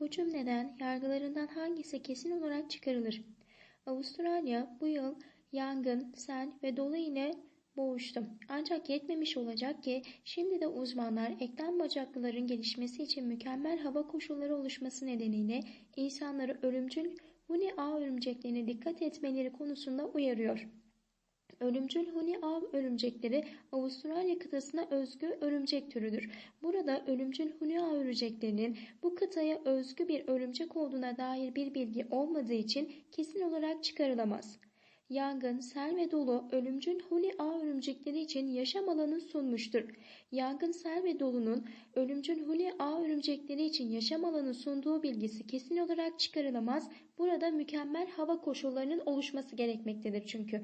Bu cümleden yargılarından hangisi kesin olarak çıkarılır? Avustralya bu yıl yangın, sel ve dolu ile boğuştu. Ancak yetmemiş olacak ki şimdi de uzmanlar eklem bacaklıların gelişmesi için mükemmel hava koşulları oluşması nedeniyle insanları ölümcül huni ağ örümceklerine dikkat etmeleri konusunda uyarıyor. Ölümcül huni ağ örümcekleri Avustralya kıtasına özgü örümcek türüdür. Burada ölümcül huni ağ örümceklerinin bu kıtaya özgü bir örümcek olduğuna dair bir bilgi olmadığı için kesin olarak çıkarılamaz. Yangın, sel ve dolu ölümcül huni ağ örümcekleri için yaşam alanı sunmuştur. Yangın, sel ve dolunun ölümcül huni ağ örümcekleri için yaşam alanı sunduğu bilgisi kesin olarak çıkarılamaz. Burada mükemmel hava koşullarının oluşması gerekmektedir çünkü.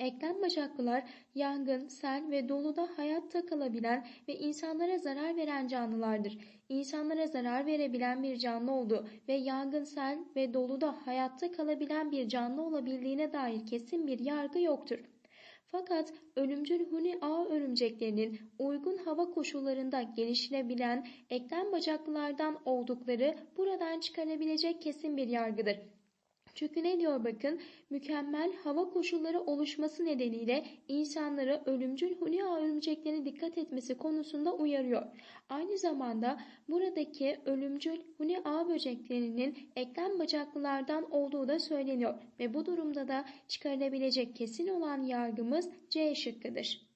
Eklem bacaklılar yangın, sel ve doluda hayatta kalabilen ve insanlara zarar veren canlılardır. İnsanlara zarar verebilen bir canlı olduğu ve yangın, sel ve doluda hayatta kalabilen bir canlı olabildiğine dair kesin bir yargı yoktur. Fakat ölümcül huni ağ örümceklerinin uygun hava koşullarında gelişilebilen eklem bacaklılardan oldukları buradan çıkarabilecek kesin bir yargıdır. Çünkü ne diyor bakın mükemmel hava koşulları oluşması nedeniyle insanları ölümcül hunia örümceklerine dikkat etmesi konusunda uyarıyor. Aynı zamanda buradaki ölümcül hunia böceklerinin eklem bacaklılardan olduğu da söyleniyor ve bu durumda da çıkarılabilecek kesin olan yargımız C şıkkıdır.